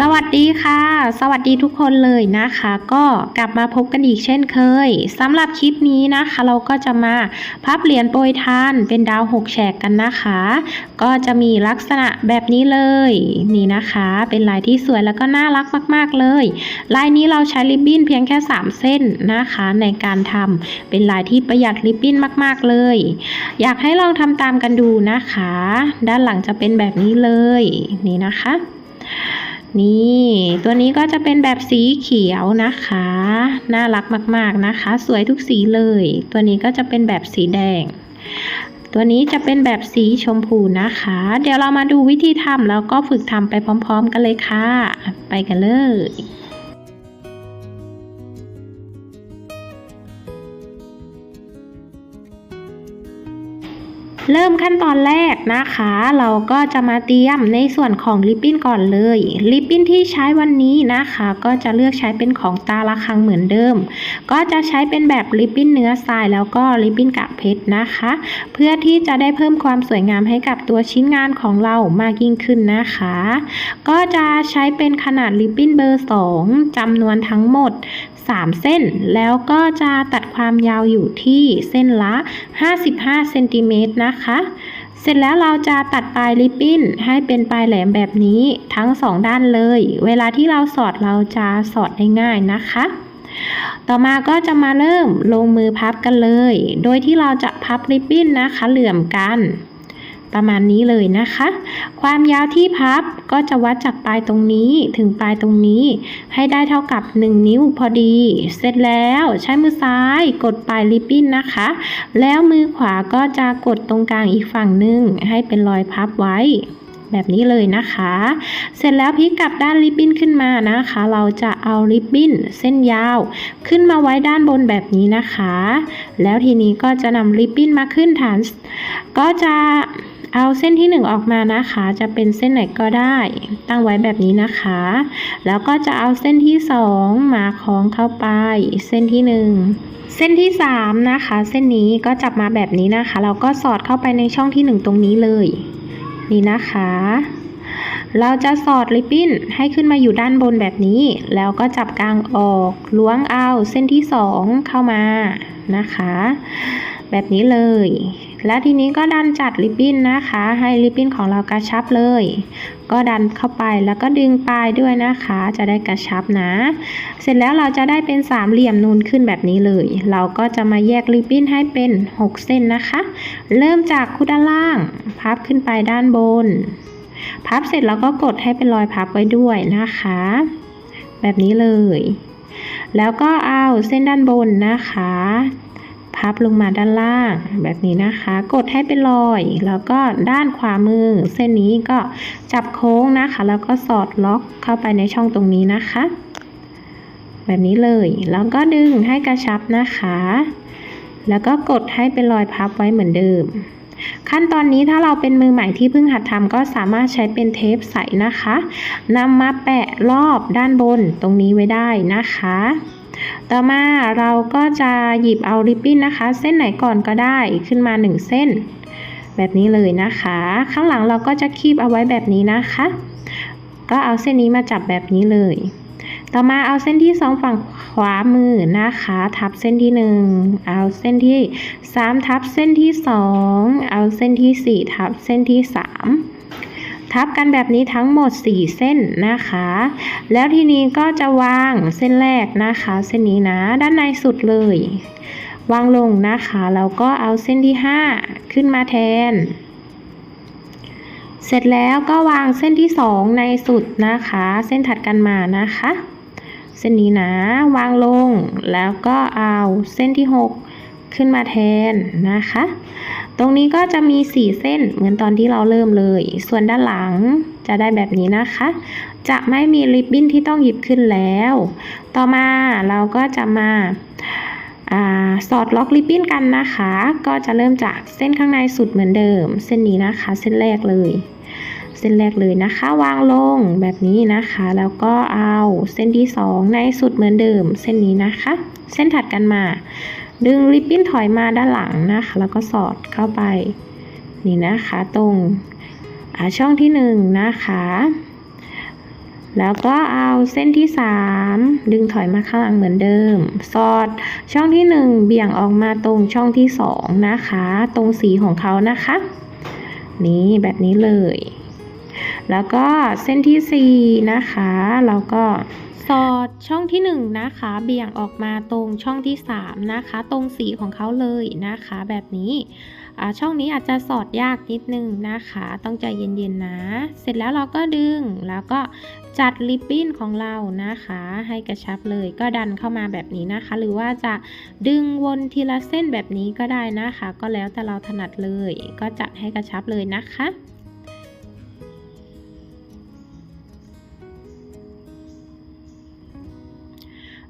สวัสดีค่ะ สวัสดีทุกคนเลยนะคะ ก็กลับมาพบกันอีกเช่นเคยสำหรับคลิปนี้นะคะ เราก็จะมาพับเหรียญโปรยทานเป็นดาวหกแฉกกันนะคะ ก็จะมีลักษณะแบบนี้เลยนี่นะคะ เป็นลายที่สวยแล้วก็น่ารักมาก ๆเลย ลายนี้เราใช้ริบบิ้นเพียงแค่ 3 เส้นนะคะ ในการทำเป็นลายที่ประหยัดริบบิ้นมาก ๆเลย อยากให้ลองทำตามกันดูนะคะ ด้านหลังจะเป็นแบบนี้เลยนี่นะคะ นี่ตัวนี้ก็จะเป็นแบบสีเขียวนะคะ น่ารักมากๆนะคะ สวยทุกสีเลย ตัวนี้ก็จะเป็นแบบสีแดง ตัวนี้จะเป็นแบบสีชมพูนะคะ เดี๋ยวเรามาดูวิธีทำแล้วก็ฝึกทำไปพร้อม ๆ กันเลยค่ะ ไปกันเลย เริ่มขั้นตอนแรกนะคะ เราก็จะมาเตรียมในส่วนของริบบิ้นก่อนเลยริบบิ้นที่ใช้วันนี้นะคะ ก็จะเลือกใช้เป็นของตาละครังเหมือนเดิม ก็จะใช้เป็นแบบริบบิ้นเนื้อทรายแล้วก็ริบบิ้นกากเพชรนะคะ เพื่อที่จะได้เพิ่มความสวยงามให้กับตัวชิ้นงานของเรามากยิ่งขึ้นนะคะ ก็จะใช้เป็นขนาดริบบิ้นเบอร์ 2จำนวนทั้งหมด 3 เส้น แล้วก็จะตัด ความยาวอยู่ที่เส้นละ 55เซนติเมตรนะคะ เสร็จแล้วเราจะตัดปลายริบบิ้นให้เป็นปลายแหลมแบบนี้ทั้งสองด้านเลย เวลาที่เราสอดเราจะสอดได้ง่ายนะคะต่อมาก็จะมาเริ่มลงมือพับกันเลย โดยที่เราจะพับริบบิ้นนะคะเหลื่อมกัน ประมาณนี้เลยนะคะ ความยาวที่พับก็จะวัดจากปลายตรงนี้ถึงปลายตรงนี้ ให้ได้เท่ากับ 1 นิ้วพอดี เสร็จแล้วใช้มือซ้ายกดปลายริบบิ้นนะคะ แล้วมือขวาก็จะกดตรงกลางอีกฝั่งหนึ่งให้เป็นรอยพับไว้แบบนี้เลยนะคะ เสร็จแล้วพลิกกลับด้านริบบิ้นขึ้นมานะคะ เราจะเอาริบบิ้นเส้นยาว ขึ้นมาไว้ด้านบนแบบนี้นะคะ แล้วทีนี้ก็จะนำริบบิ้นมาขึ้นฐาน ก็จะ เอาเส้นที่ 1 ออกมานะคะ จะเป็นเส้นไหนก็ได้ ตั้งไว้แบบนี้นะคะ แล้วก็จะเอาเส้นที่ 2 มาคล้องเข้าไป เส้นที่ 1 เส้นที่ 3 นะคะ เส้นนี้ก็จับมาแบบนี้นะคะ เราก็สอดเข้าไปในช่องที่ 1 ตรงนี้เลย นี่นะคะ เราจะสอดริบบิ้นให้ขึ้นมาอยู่ด้านบนแบบนี้ แล้วก็จับกลางออก ล้วงเอาเส้นที่ 2 เข้ามานะคะ แบบนี้เลย แล้วทีนี้ก็ดันจัดริบบิ้นนะคะ ให้ริบบิ้นของเรากระชับเลย ก็ดันเข้าไปแล้วก็ดึงปลายด้วยนะคะ จะได้กระชับนะ เสร็จแล้วเราจะได้เป็นสามเหลี่ยมนูนขึ้นแบบนี้เลย เราก็จะมาแยกริบบิ้นให้เป็น 6 เส้นนะคะ เริ่มจากคู่ด้านล่าง พับขึ้นไปด้านบน พับเสร็จแล้วก็กดให้เป็นรอยพับไว้ด้วยนะคะ แบบนี้เลย แล้วก็เอาเส้นด้านบนนะคะ พับลงมาด้านล่าง แบบนี้นะคะ กดให้เป็นรอย แล้วก็ด้านขวามือ เส้นนี้ก็จับโค้งนะคะ แล้วก็สอดล็อกเข้าไปในช่องตรงนี้นะคะ แบบนี้เลย แล้วก็ดึงให้กระชับนะคะ แล้วก็กดให้เป็นรอยพับไว้เหมือนเดิมขั้นตอนนี้ถ้าเราเป็นมือใหม่ที่เพิ่งหัดทำก็สามารถใช้เป็นเทปใสนะคะนำมาแปะรอบด้านบนตรงนี้ไว้ได้นะคะ ต่อมาเราก็จะหยิบเอาริบบิ้นนะคะ เส้นไหนก่อนก็ได้ขึ้นมา 1 เส้น แบบนี้เลยนะคะ ข้างหลังเราก็จะคีบเอาไว้แบบนี้นะคะ ก็เอาเส้นนี้มาจับแบบนี้เลย ต่อมาเอาเส้นที่ 2 ฝั่งขวามือนะคะ ทับเส้นที่ 1 เอาเส้นที่ 3 ทับเส้นที่ 2 เอาเส้นที่ 4 ทับเส้นที่ 3 ทับกันแบบนี้ทั้งหมด 4 เส้นนะคะ แล้วทีนี้ก็จะวางเส้นแรกนะคะ เส้นนี้นะด้านในสุดเลย วางลงนะคะแล้วก็เอาเส้นที่ 5 ขึ้นมาแทน เสร็จแล้วก็วางเส้นที่ 2 ในสุดนะคะ เส้นถัดกันมานะคะเส้นนี้นะวางลงแล้วก็เอาเส้นที่ 6 ขึ้นมาแทนนะคะ ตรงนี้ก็จะมี 4 เส้นเหมือนตอนที่เราเริ่มเลย ส่วนด้านหลังจะได้แบบนี้นะคะ จะไม่มีริบบิ้นที่ต้องหยิบขึ้นแล้ว ต่อมาเราก็จะมาอาสอดล็อกริบบิ้นกันนะคะ ก็จะเริ่มจากเส้นข้างในสุดเหมือนเดิม เส้นนี้นะคะ เส้นแรกเลย เส้นแรกเลยนะคะ วางลงแบบนี้นะคะ แล้วก็เอาเส้นที่ 2 ในสุดเหมือนเดิม เส้นนี้นะคะ เส้นถัดกันมา ดึงริบบิ้นถอยมาด้านหลังนะคะ แล้วก็สอดเข้าไป นี่นะคะตรงช่องที่1นงนะคะ แล้วก็เอาเส้นที่ 3 ดึงถอยมาข้างหลังเหมือนเดิม สอดช่องที่ 1 เบี่ยงออกมาตรงช่องที่ 2 นะคะ ตรงสีของเขานะคะ นี่แบบนี้เลย แล้วก็เส้นที่ 4 นะคะเราก็ สอดช่องที่1นะคะเบี่ยงออกมาตรงช่องที่3นะคะตรงสีของเขาเลยนะคะ แบบนี้อ่าช่องนี้อาจจะสอดยากนิดนึงนะคะ ต้องใจเย็นๆนะ เสร็จแล้วเราก็ดึงแล้วก็จัดริบบิ้นของเรานะคะ ให้กระชับเลยก็ดันเข้ามาแบบนี้นะคะ หรือว่าจะดึงวนทีละเส้นแบบนี้ก็ได้นะคะ ก็แล้วแต่เราถนัดเลย ก็จัดให้กระชับเลยนะคะ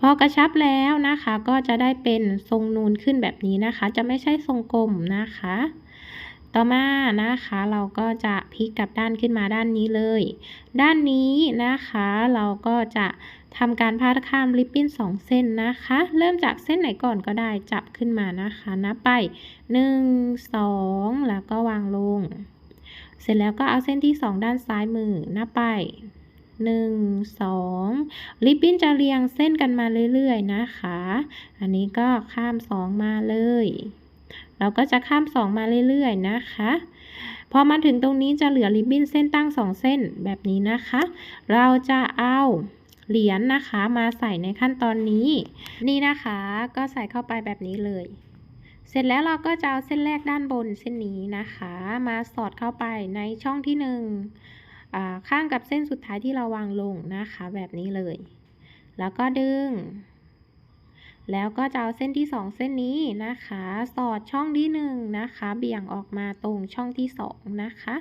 พอกระชับแล้วนะคะก็จะได้เป็นทรงนูนขึ้นแบบนี้นะคะ จะไม่ใช่ทรงกลมนะคะ ต่อมานะคะเราก็จะพลิกกลับด้านขึ้นมาด้านนี้เลย ด้านนี้นะคะเราก็จะทำการพาดข้ามริบบิ้นสองเส้นนะคะ เริ่มจากเส้นไหนก่อนก็ได้จับขึ้นมานะคะนับไป 1 2 แล้วก็วางลง เสร็จแล้วก็เอาเส้นที่ 2 ด้านซ้ายมือนับไป 1 2 ริบบิ้นจะเรียงเส้นกันมาเรื่อยๆนะคะ อันนี้ก็ข้าม 2 มาเลย เราก็จะข้าม 2 มาเรื่อยๆนะคะ พอมาถึงตรงนี้จะเหลือริบบิ้นเส้นตั้ง 2 เส้นแบบนี้นะคะ เราจะเอาเหรียญนะคะมาใส่ในขั้นตอนนี้ นี่นะคะก็ใส่เข้าไปแบบนี้เลย เสร็จแล้วเราก็จะเอาเส้นแรกด้านบนเส้นนี้นะคะ มาสอดเข้าไปในช่องที่หนึ่ง ข้างกับเส้นสุดท้ายที่เราวางลงนะคะแบบนี้เลย แล้วก็ดึง แล้วก็จะเอาเส้นที่ 2 เส้นนี้นะคะ สอดช่องที่1นะคะ เบี่ยงออกมาตรงช่องที่2นะคะ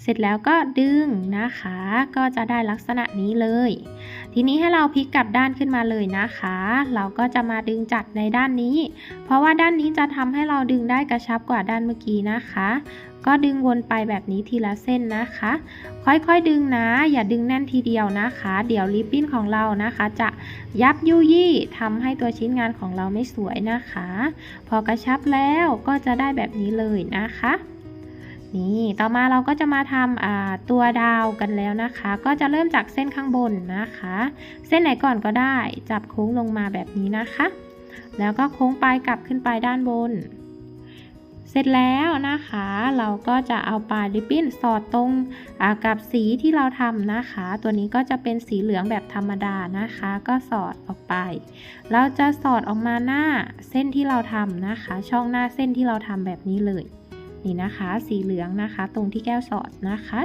เสร็จแล้วก็ดึงนะคะ ก็จะได้ลักษณะนี้เลย ทีนี้ให้เราพลิกกลับด้านขึ้นมาเลยนะคะ เราก็จะมาดึงจัดในด้านนี้ เพราะว่าด้านนี้จะทำให้เราดึงได้กระชับกว่าด้านเมื่อกี้นะคะ ก็ดึงวนไปแบบนี้ทีละเส้นนะคะ ค่อยๆดึงนะ อย่าดึงแน่นทีเดียวนะคะ เดี๋ยวริบบิ้นของเรานะคะ จะยับยุยี่ทำให้ตัวชิ้นงานของเราไม่สวยนะคะ พอกระชับแล้วก็จะได้แบบนี้เลยนะคะนี่ต่อมาเราก็จะมาทำตัวดาวกันแล้วนะคะ ก็จะเริ่มจากเส้นข้างบนนะคะ เส้นไหนก่อนก็ได้ จับโค้งลงมาแบบนี้นะคะ แล้วก็โค้งปลายกลับขึ้นไปด้านบน ร็จแล้วนะคะ เราก็จะเอาปลายริบบิ้นสอดตรงกับสีที่เราทำนะคะ ตัวนี้ก็จะเป็นสีเหลืองแบบธรรมดานะคะ ก็สอดออกไป เราจะสอดออกมาหน้าเส้นที่เราทำนะคะ ช่องหน้าเส้นที่เราทำแบบนี้เลยนี่นะคะ สีเหลืองนะคะ ตรงที่แก้วสอดนะคะ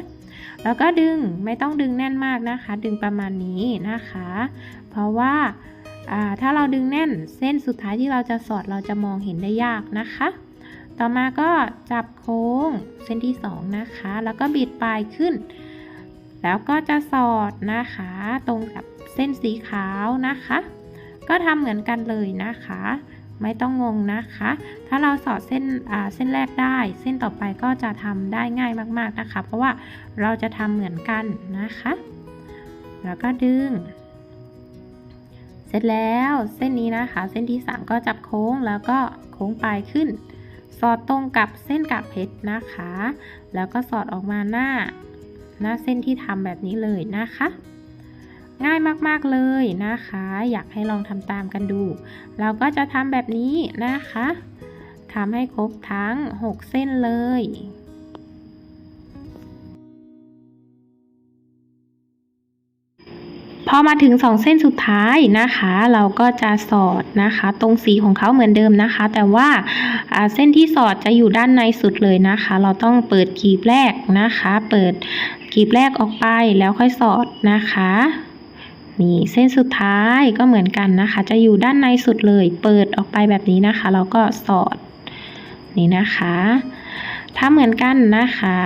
แล้วก็ดึงไม่ต้องดึงแน่นมากนะคะ ดึงประมาณนี้นะคะ เพราะว่าถ้าเราดึงแน่นเส้นสุดท้ายที่เราจะสอดเราจะมองเห็นได้ยากนะคะ ต่อมาก็จับโค้งเส้นที่ 2 นะคะ แล้วก็บิดปลายขึ้น แล้วก็จะสอดนะคะ ตรงกับเส้นสีขาวนะคะ ก็ทำเหมือนกันเลยนะคะ ไม่ต้องงงนะคะ ถ้าเราสอดเส้นเส้นแรกได้ เส้นต่อไปก็จะทำได้ง่ายมากๆนะคะ เพราะว่าเราจะทำเหมือนกันนะคะ แล้วก็ดึงเสร็จแล้วเส้นนี้นะคะ เส้นที่ 3 ก็จับโค้งแล้วก็โค้งปลายขึ้น สอดตรงกับเส้นกาบเพชรนะคะ แล้วก็สอดออกมาหน้า หน้าเส้นที่ทำแบบนี้เลยนะคะ ง่ายมากๆเลยนะคะ อยากให้ลองทำตามกันดู เราก็จะทำแบบนี้นะคะทำให้ครบทั้ง 6 เส้นเลย พอมาถึง 2 เส้นสุดท้ายนะคะ เราก็จะสอดนะคะ ตรงสีของเขาเหมือนเดิมนะคะ แต่ว่าเส้นที่สอดจะอยู่ด้านในสุดเลยนะคะ เราต้องเปิดกลีบแรกนะคะ เปิดกลีบแรกออกไปแล้วค่อยสอดนะคะนี่เส้นสุดท้ายก็เหมือนกันนะคะ จะอยู่ด้านในสุดเลย เปิดออกไปแบบนี้นะคะเราก็สอดนี่นะคะ ถ้าเหมือนกันนะคะ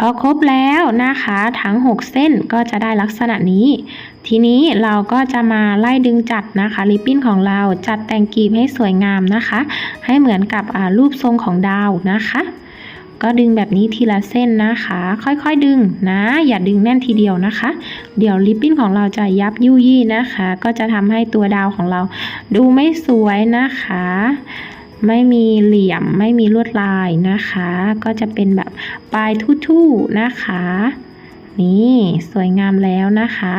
พอครบแล้วนะคะทั้ง 6 เส้นก็จะได้ลักษณะนี้ ทีนี้เราก็จะมาไล่ดึงจัดนะคะริบบิ้นของเราจัดแต่งกีบให้สวยงามนะคะ ให้เหมือนกับรูปทรงของดาวนะคะ ก็ดึงแบบนี้ทีละเส้นนะคะ ค่อยๆดึงนะ อย่าดึงแน่นทีเดียวนะคะ เดี๋ยวริบบิ้นของเราจะยับยุ่ยี่นะคะ ก็จะทำให้ตัวดาวของเราดูไม่สวยนะคะ ไม่มีเหลี่ยมไม่มีลวดลายนะคะ ก็จะเป็นแบบปลายทู่ๆนะคะ นี่สวยงามแล้วนะคะ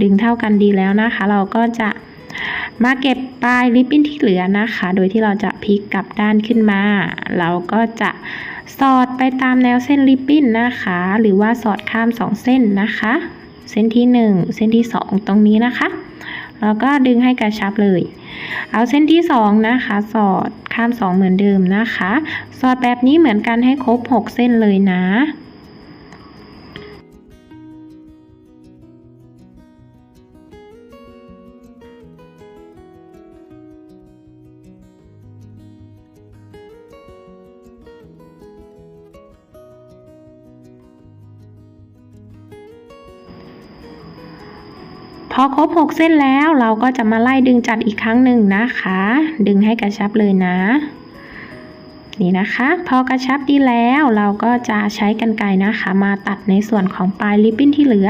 ดึงเท่ากันดีแล้วนะคะ เราก็จะมาเก็บปลายริบบิ้นที่เหลือนะคะ โดยที่เราจะพลิกกลับด้านขึ้นมา เราก็จะสอดไปตามแนวเส้นริบบิ้นนะคะ หรือว่าสอดข้ามสองเส้นนะคะ เส้นที่หนึ่งเส้นที่สองตรงนี้นะคะ แล้วก็ดึงให้กระชับเลย เอาเส้นที่สองนะคะ สอดข้ามสองเหมือนเดิมนะคะ สอดแบบนี้เหมือนกันให้ครบหกเส้นเลยนะ พอครบ 6 เส้นแล้วเราก็จะมาไล่ดึงจัดอีกครั้งหนึ่งนะคะ ดึงให้กระชับเลยนะ นี่นะคะ พอกระชับดีแล้วเราก็จะใช้กรรไกรนะคะ มาตัดในส่วนของปลายริบบิ้นที่เหลือ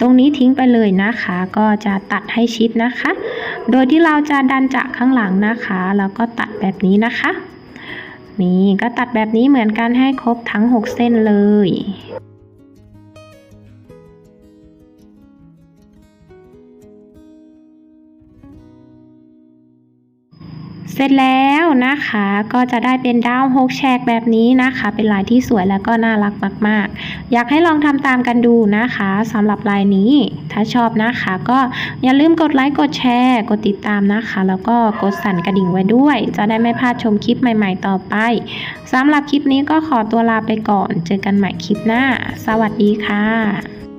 ตรงนี้ทิ้งไปเลยนะคะ ก็จะตัดให้ชิดนะคะ โดยที่เราจะดันจากข้างหลังนะคะ แล้วก็ตัดแบบนี้นะคะ นี่ก็ตัดแบบนี้เหมือนกันให้ครบทั้ง 6 เส้นเลย เสร็จแล้วนะคะก็จะได้เป็นดาวหกแฉกแบบนี้นะคะ เป็นลายที่สวยแล้วก็น่ารักมาก ๆ อยากให้ลองทำตามกันดูนะคะสำหรับลายนี้ ถ้าชอบนะคะ ก็อย่าลืมกดไลค์กดแชร์ กดติดตามนะคะ แล้วก็กดสั่นกระดิ่งไว้ด้วย จะได้ไม่พลาดชมคลิปใหม่ ๆ ต่อไปสำหรับคลิปนี้ก็ขอตัวลาไปก่อน เจอกันใหม่คลิปหน้า สวัสดีค่ะ